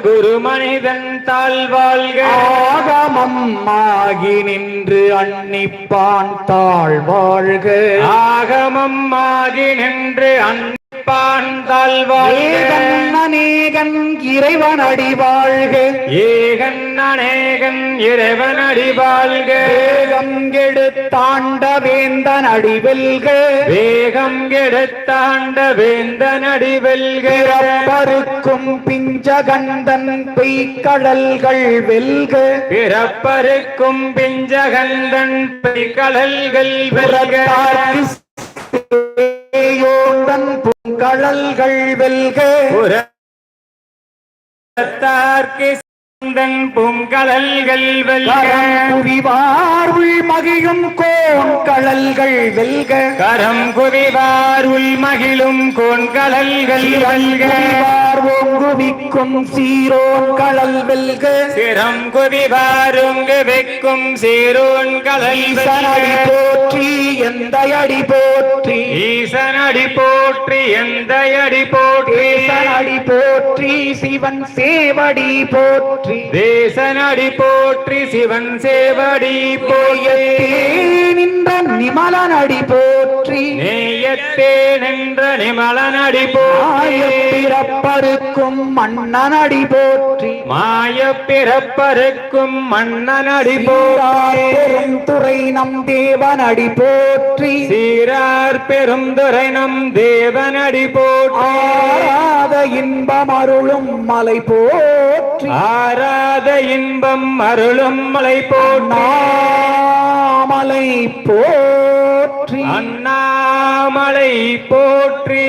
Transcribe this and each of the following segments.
குரு மனிதன் தாழ் வாழ்க ஆகமம் ஆகி நின்று அன்னிப்பான் தாழ் வாழ்க ஆகமம் ஆகி நின்று அன்பான் தாழ் வாழ்க ஏகன் அநேகன் இறைவன் அடி வாழ்க. ஏகன் அநேகன் இறைவன் அடி வாழ்க. வேகம் எடுத்தாண்ட வேந்தன் அடி வெல்க. வேகம் எடுத்தாண்ட வேந்தன் அடி வெல்க. பிறப்பருக்கும் பிஞ்சகந்தன் பெய்கடல்கள் வெல்க. பிறப்பருக்கும் பிஞ்சகந்தன் கடல்கள் வெல்க. பூங்கடல்கள் வெல்க. புறத்தார்க்கு சந்தன் பூங்கடல்கள் வெல்க. புவிவார் உள் மகிழும் கோன் கடல்கள் வெல்க. கரம் குவிவார் உள் மகிழும் கோண்கடல்கள் வெல்க. புவிவார் ஓங்குவிக்கும் சீரோன் கடல் வெல்க. சிரம் குவிவாருங்கு வைக்கும் சீரோன் கடல் ஈசனடி போற்றி எந்த அடி போற்றி. ஈசனடி போற்றி எந்த அடி போற்றி. ஈசனடி போற்றி சிவன் சேவடி போற்றி. தேசனடி போற்றி சிவன் சேவடி போயே நின்ற நிமலனடி போற்றி நேயத்தே நின்ற நிமலனடி போற்றி பிறப்பருக்கும் மன்னனடி போற்றி மாய பிறப்பருக்கும் மன்னனடி பெருந்துறை நம் தேவனடி போற்றி சீரார் பெருந்துரை நம் தேவனடி போற்றி ஆராத இன்பம் அருளும் மலை போற்றி ஆராத இன்பம் அருளும் மலை போற்றி நாமலை போற்றி. அண்ணாமலை போற்றி.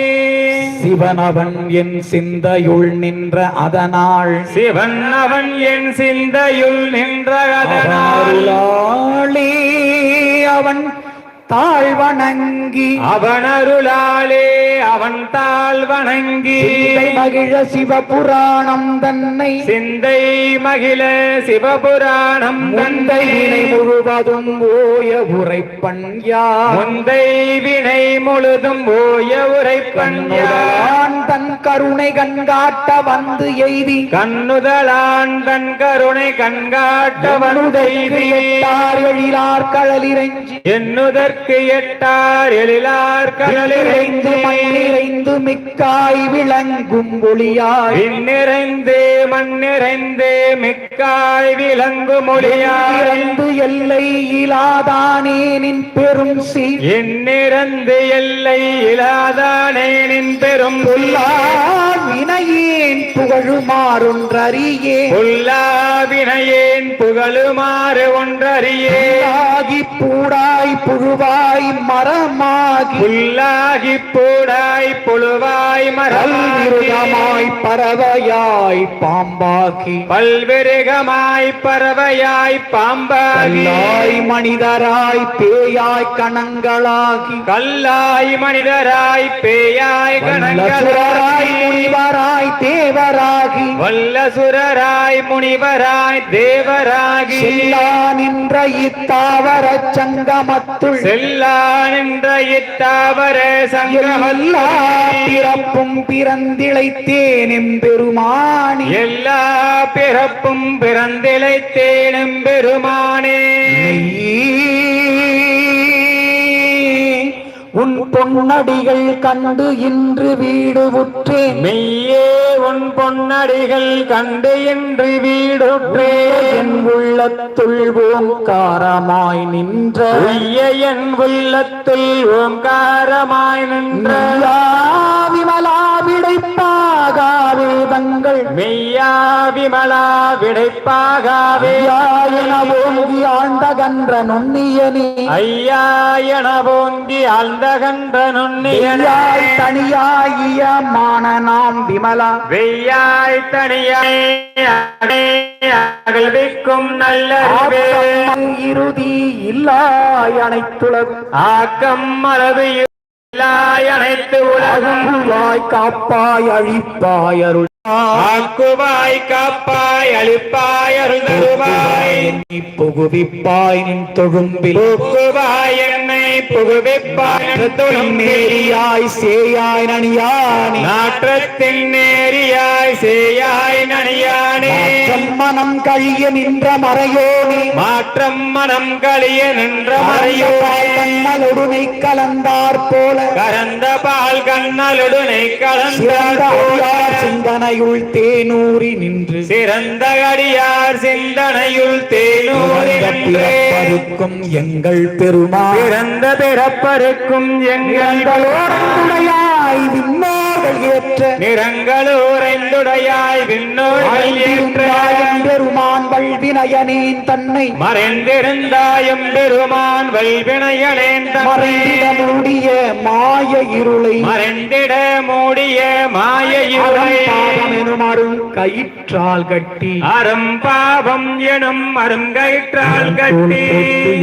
சிவனவன் என் சிந்தையுள் நின்ற அதனாள் சிவன் அவன் என் சிந்தையுள் நின்ற அதனால். அவன் தாழ்வணங்கி அவன் அருளாலே அவன் தாழ் வணங்கி மகிழ சிவபுராணம் தன்னை சிந்தை மகிழ சிவபுராணம் முந்தை வினை முழுவதும் ஓய உரைப்பன் யார்? முந்தை வினை முழுதும் ஓய கண்ணுதலான் தன் கருணை கண்காட்ட வந்து எய்தி. கண்ணுதலான் தன் கருணை கண்காட்ட வந்து எட்டார் எழிலார் கடலிறைஞ்சி. என்னுதற்கு எட்டார் எழிலார் நிறைந்து கடலிறைந்து மண்ணிறைந்து மிக்காய் விளங்கும் ஒளியாய். விண்ணிறைந்து மண்ணிறைந்து மிக்காய் விலங்கு மொழியாய் இறந்து எல்லை இலாதானே நின் பெரும் சி. எண்ணிறந்து எல்லை இலாதானே நின் பெரும் பொல்லா வினை புகழுமாறொன்றறியே. புல்லாவினையேன் புகழுமாறு ஒன்றறியே. ஆகி பூடாய் புழுவாய் மரமாகி. புல்லாகி பூடாய் புழுவாய் மரமாய் பறவையாய் பாம்பாகி. பல்விருகமாய் பறவையாய் பாம்பாகி. மனிதராய் பேயாய் கணங்களாகி. கல்லாய் மனிதராய் பேயாய் கணங்களாய் முனிவராய் தேவராகி வல்லசுரராய் முனிவராய் தேவராகி செல்லா நின்ற இத்தாவர சங்கமத்துள் செல்லா நின்ற இத்தாவர சங்கமல்லா பிறப்பும் பிறந்திழைத்தேன் எம்பெருமானி. எல்லா பிறப்பும் பிறந்திழைத்தேனும் பெருமானே உன் பொன்னடிகள் கண்டு இன்று வீடு உற்றேன். மெய்யே உன் பொன்னடிகள் கண்டு என்று வீடுற்றே என் உள்ளத்துள் ஓங்காரமாய் நின்ற என் உள்ளத்தில் ஓங்காரமாய் நின்ற. விமலா விடைப்பார் விடைப்பாகா வேதங்கள் மெய்யா விமலா விடைப்பாகாவே ஓங்கி ஆழ்ந்தகன்ற நுண்ணியனே ஐயா என போங்கி ஆழ்ந்தகன்ற நுண்ணியனாய் தனியாகிய மான நாம் விமலா. வெய்யாய் தனியாய் அகழ்விக்கும் நல்ல இறுதி இல்லாய் அனைத்துலகு ஆக்கம் இல்லாய் அனைத்து உலகம் வாய் காப்பாய் அழிப்பாய் அருள் ஆக்குவாய் காப்பாய் அழிப்பாய் அருள் தருவாய் என்னை புகுவிப்பாய் நின் தொழும்பில். போக்குவாய் என்னை புகுவிப்பாய். நேரியாய் சேயாய் நனியானே. நாற்றத்தின் நேரியாய் சேயாய் நனியானே. மனம் கழிய நின்ற மறையோனே. மாற்றம் மனம் கழிய நின்ற மறையோ மறையோய் கண்ணலொடுனை கலந்தார் போல. கரந்த பால் கண்ணலுடனை கலந்தார் அடியார் சிந்தனையுள் தேனூறி நின்று சிறந்த அடியார் சிந்தனையுள் தேனூரி நின்று. பிறப்பருக்கும் எங்கள் பெருமா பிறந்த பிறப்பருக்கும் எங்கள் உடையாய் ஏற்ற நிறங்களூரைந்துடையாய் ஆய்ந்திருந்தாயும் பெருமான் வல்வினயனேன் தன்னை மறைந்திருந்தாயும் பெருமான் வல்வினையனேன் மறைந்திட மூடிய மாய இருளை. மறைந்திட மூடிய மாய இருளை. எனும் அருள் கயிற்றால் கட்டி. அரும் பாவம் எனும் அருங்கயிற்றால் கட்டி.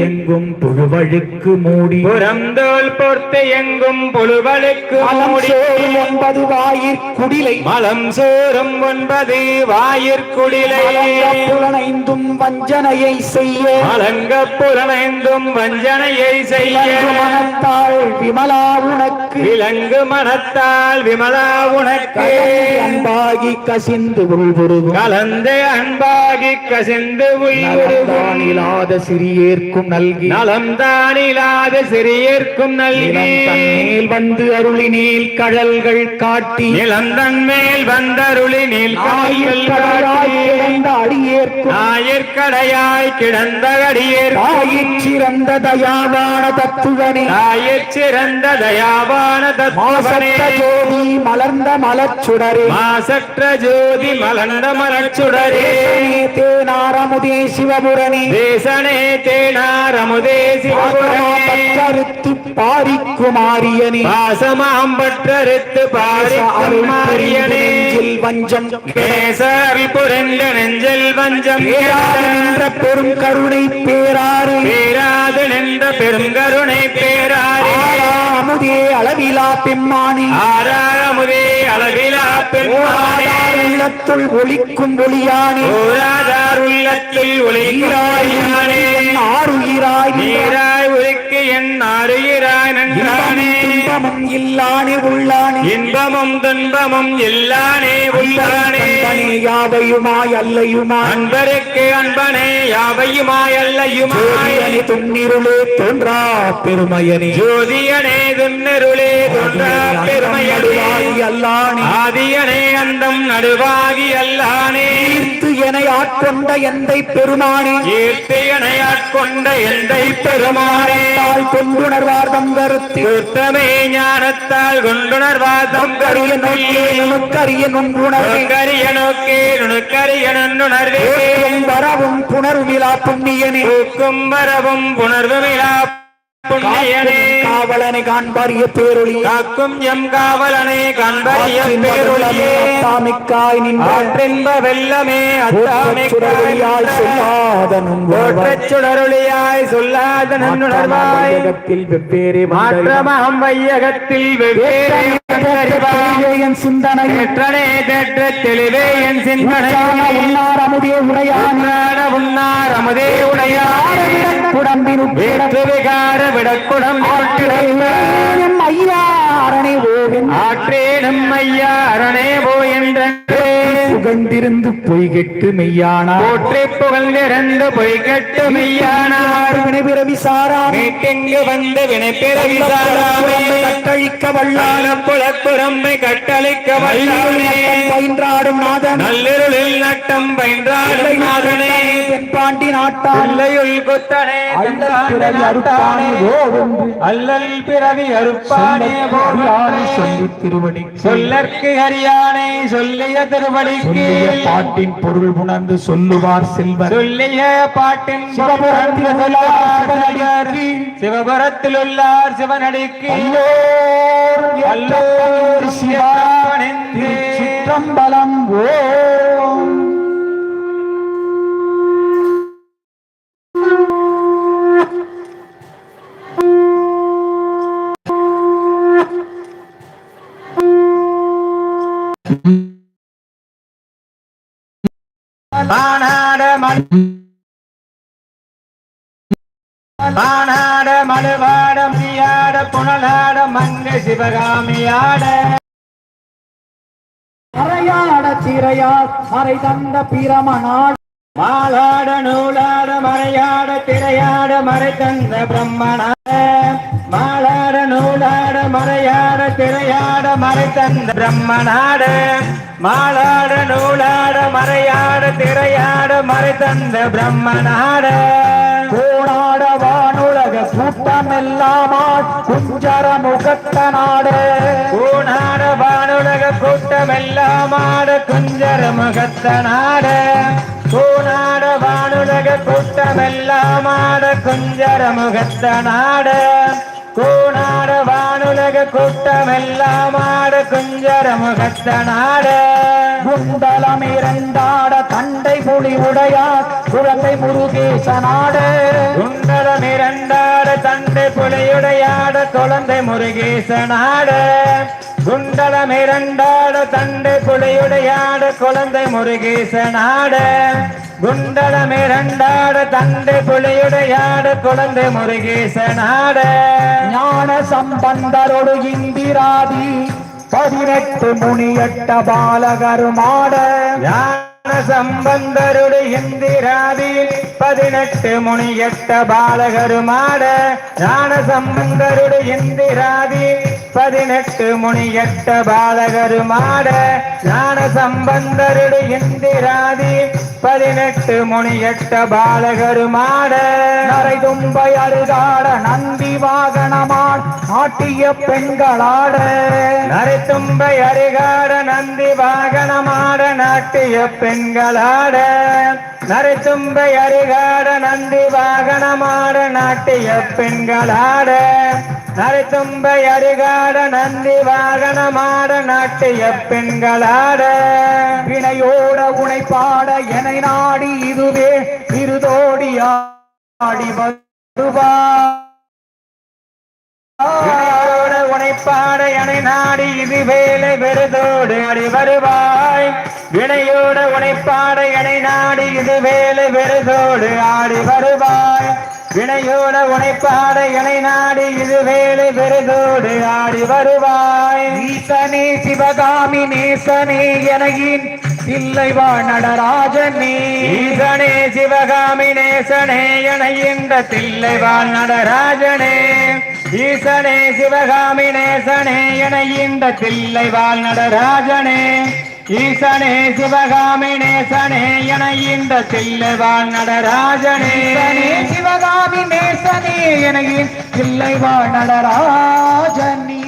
எங்கும் புழுவழுக்கு மூடி. புறந்தோல் பொறுத்து எங்கும் புழுவலுக்கு மலம் மூடி. ஒன்பது வாயிற் குடிலை. மலம் சோறும் ஒன்பது வாயிற்குடிலை புலனைந்தும் வஞ்சனையை செய்ய. மலங்க புலனைந்தும் வஞ்சனையை செய்ய. மனத்தாள் விமலா உனக்கு. விலங்கு மனத்தால் விமலா உனக்கு. அன்பாகி கசிந்து உள்புருகும் கலந்து அன்பாகி கசிந்து உயிரும் இல்லாத சிறியேற்கும் நல்கி. நலம்தான் இல்லாத சிறியர்க்கும் நல்கி. தன்மேல் வந்து அருளினேல் கழல்கள் காட்டி நிலந்தன் மேல் வந்தருளி நீல் கிடந்த அடியேற்கும் ஆயிற்கடையாய் கிடந்த அடியேற்கும் தாயிற் சிறந்த தயாவான தத்துவனே. தாயிற் சிறந்த தயாவான தத்துவனே. ஜோதி மலர்ந்த மலச்சுடரே மாசற்ற ஜோதி மலர்ந்த மலச்சுடரே தேனாரமுதே சிவபுரணி. தேசனே தேனார் அமுதே சிவபுரனே பாரிக்குமாரியனே. பாசமாம் பற்றறுத்து பாரி வஞ்சம். கேசரி புரண்ட நெஞ்சல் வஞ்சம். நின்ற பெரும் கருணை பேராறு. பேராது நின்ற பெருங்கருணை பேராரே அமுதே அளவிலா பெம்மானி. ஆறாரமுதே அளவிலா பெருமானே ஓராதார் உள்ளத்துள் ஒளிக்கும் ஒளியானே. உள்ளத்தில் ஒளிக்கிறாயானே. ஆறுயிராய் நின்ற நீராய் ஒழுக்கு என் ஆறுயிராய் நன்றானே. துன்பமும் இல்லானே உள்ளானே. இன்பமும் துன்பமும் எல்லானே உள்ளானே. யாவையுமாய் அல்லையுமாய்? அன்பருக்கு அன்பனே யாவையுமாய் அல்லையுமாய்? துன்னிருளே தோன்றா பெருமையனே. ஜோதியனே துன்னருளே தோன்றா பெருமையனே. அல்லானே. ஆதியனே அந்தம் நடுவாகி அல்லானே. ஆட்கொண்ட எந்தை பெருமானே. ஈர்த்து எனையாட்கொண்ட எந்தை பெருமானே. தாள் கொண்டுணர்வார் தம் கருத்து தீர்த்தமே ஞானத்தால் கொண்டுணர்வாதம் கரிய நோக்கே நுணுக்கரிய நுண்ணுணர்வே. கரிய நோக்கே நுணுக்கரிய நுண்ணுணர்வே. வரவும் புணர்விழா புண்ணியனே. வரவும் புணர்வுமிலா புண்ணியனே காவலனை காண்பாரிய பேரொளி. காக்கும் எம் காவலனே கண்பரிய பேருளியே. தாமிக்காய் நின்ற ஆற்றின்ப வெள்ளமே அத்தாமே சுடரொளியாய் சொல்லாத நுண்ணுணர்வாய் சுடருளியாய் சொல்லாத நன்னுணர்வாய் மாற்றமாம் வெவ்வேறு மாற்றமாம் வையகத்தில் வெவ்வேறு. என் சிந்தனை. ஏற்றனே தேற்ற தெளிவே என் சிந்தனை. உன்னார் அமுதே உடையான். உன்னாட உன்னார் அமுதே உடையார் குடம்பின் வேற்று விகார விடக்குடம் ஐயா அரணை ஆற்றேனும் ஐயா அரணே போ என்ற. புகழ்ந்திருந்து பொய்கெட்டு மெய்யானார் போற்றி புகழ்ந்திறந்து பொய் கட்டு மெய்யானார் வினைபிறவி சாராமே மீட்டிங்கு வந்து வினைப்பிறவி சாராமே கட்டழிக்க வல்லான? புலப்புறம்பை கட்டளிக்க வல்லானே? பயின்றாடும் நாதன்? நல்லிருளில் நட்டம் பயின்றாடும் நாதனே. தென்பா பாண்டி நாட்டான். பிள்ளையுள் குத்தனே அல்லல் பிறவி அறுப்பானே சொல்லி திருவடி சொல்லற்கு ஹரியானை சொல்லிய திருவடிக்கு. பாட்டின் பொருள் உணர்ந்து சொல்லுவார் செல்வர். சொல்லிய பாட்டின் சிவபுரத்தில் உள்ளார் சிவனடிக்கு. சிவபுரத்தில் உள்ளார் சிவனடிக்கு. அல்லோர் அல்லோர் சிவா சிவனென்று. சிற்றம்பலம் ஓம். மானாட மண் மானாட முடியாட புனலாட மங்க சிவகாமியாட. அறையாட திரையார் அறை தந்த பிரமநாள் மாலாட நூலாட மறையாட திரையாட மறை தந்த பிரம்மனாட. மாலாட நூலாட மறையாட திரையாட மறை தந்த பிரம்மனாட. மாலாட நூலாட மறையாட திரையாட மறை தந்த பிரம்மனாட. கோணாட வானுலக கூட்டமெல்லாமாள் குஞ்சர முகத்த நாடு கூணாட வானுலக கூட்டமெல்லாம் ஆட குஞ்சர முகத்த நாட கூணாட வானுலக கூட்டமெல்லாம் ஆட குஞ்சர முகத்த நாட கூணாட வானுலக கூட்டமெல்லாம் ஆட குஞ்சர முகத்த நாட. குண்டலம் இரண்டாட தண்டை புலி உடையார் குழந்தை முருகேச நாடு. குண்டலம் இரண்டாட தண்டை புலியுடையாட குழந்தை முருகேச நாட. குண்டலம் இரண்டாட தண்டை புலியுடையாட குழந்தை முருகேச நாட குண்டலம் இரண்டாட தண்டை புலியுடையாட குழந்தை முருகேச நாட ஞான சம்பந்தரோடு இந்திராதி பதினெட்டு முனியட்ட பாலகருமாட. சம்பந்தருடு சம்பந்தருடைய இந்திராதியில் பதினெட்டு முனியட்ட பாலகருமாட ஞான சம்பந்தருடு இந்திராதி பதினெட்டு முனியட்ட பாலகருமாட ஞான சம்பந்தருடு இந்திராதி பதினெட்டு முனியட்ட பாலகருமாட நரை தும்பை அருகாட நந்தி வாகனமான் ஆட்டிய பெண்களாட நரை தும்பை அருகாட நந்தி வாகனமாட நாட்டிய பெண் பெண்களாட நரைத்தும்பை அருகாட நந்தி வாகனமாட நாட்டிய பெண்களாட நரைத்தும்பை அருகாட நந்தி வாகனமாட நாட்டிய பெண்களாட வினையோட உனைப்பாட என நாடி இதுவே இருதோடி ஆடி வருவா. உனைப்பாட என நாடி இது வேலை வெறுதோடு அடி வருவாய். வினையோட உனைப்பாட எனை நாடி இது வேலை வெறுதோடு ஆடி வருவாய். வினையோட உனைப்பாட எனை நாடி இது வேலை வெறுதோடு ஆடி வருவாய். ஈசனே சிவகாமி நேசனே எனையின் இல்லை வா நடராஜனே. ஈசனே சிவகாமி நேசனே என இந்த வா நடராஜனே. ஈசனே சிவகாமி நேசனே என இந்த தில்லை வாழ் நடராஜனே. ஈசனே சிவகாமி நேசனே என இந்த தில்லைவாழ் நடராஜனே. சிவகாமி நேசனே என இல்லை வாழ் நடராஜனே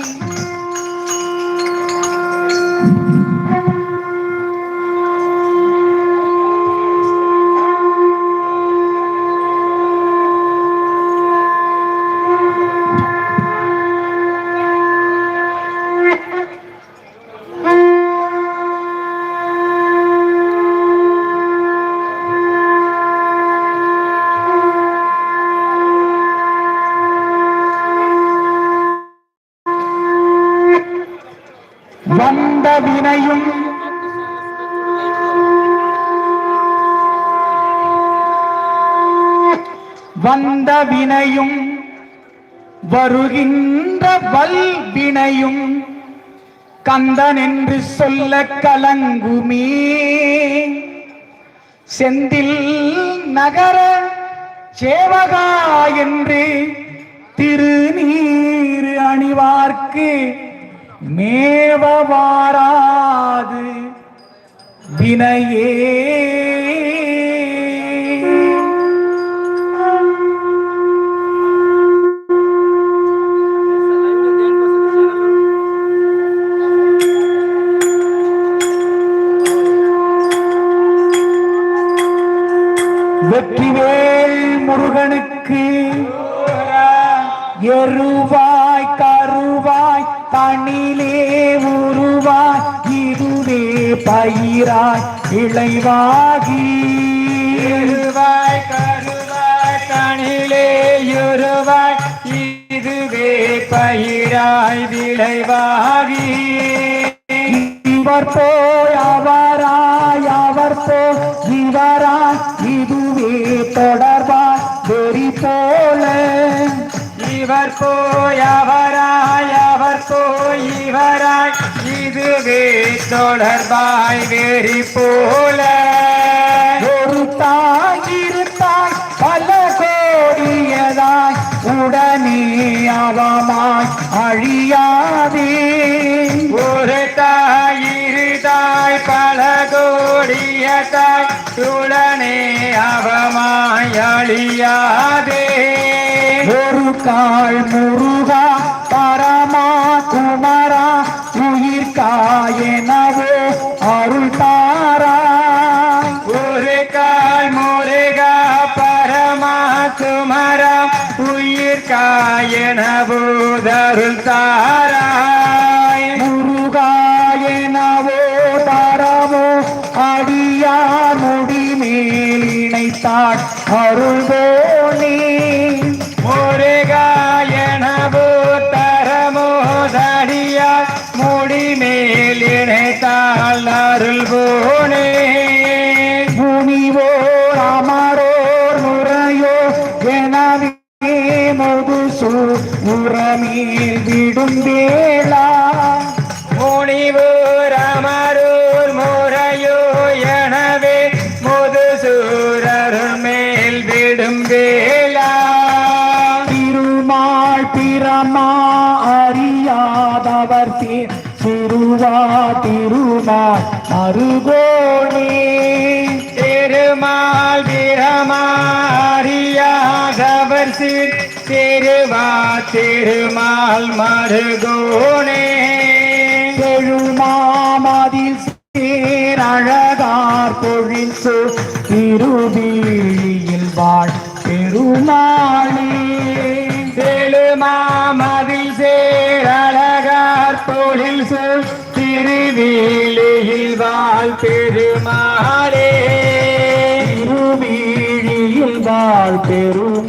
வந்த வினையும் வந்த வினையும் வருகின்ற வல்வினையும் கந்தன் என்று சொல்ல கலங்குமே. செந்தில் நகர சேவகா என்று திருநீர் அணிவார்க்கு மேவவாராது வினையே. வெற்றிவேல் முருகனுக்கு. எருவாய் கருவாய் தனிலே உருவாய் இதுவே பயிராய் விளைவாகி இருவாய் கருவாய் தனிலே இருவாய் இதுவே பயிராய் விளைவாகி. இவர் போய் அவராய் அவர் போய் இவராய். தொடர்பார் வெறி போல. இவர் போய் அவராய் அவர் போய் இவராய் இதுவே தொடர்பாய் வெறி போல. ஒரு தாய் கோடியதாய் உடனே அவமாய் அழியாதே. ஒரு தாய் இரு தாய் பல கோடிய தாய் துளனே அவமாய் அழியாதே. ஒரு கால் முருகா காயன பூதருள் தாராய். முருகாயனவோ தாராமோ அடியா முடி மேல் இணைத்தாள் அருள் போனே முருகாயன பூத்தரமோதடியா முடி மேல் இணைத்தாள் அருள் போனே உரமேல் விடும் வேளா. முனிவூர் அமரூர் முறையோ எனவே முதுசூரர் மேல் விடும் வேளா. திருமால் பிரமா அறியாதவர் திருவா திருமா மருகோணே திருமால் பிரமா அறியாதவர் சீர் திருவா திருமால் மருகோனே. பெருமாமதில் சேரழகார் பொழில் சு திருவிழியில் வாழ் பெருமாளே செழுமாமதில் சேரழகார் பொழில் சொல் திருவேலியில் வாழ் பெருமாளே திருவிழியில் வாழ் பெருமா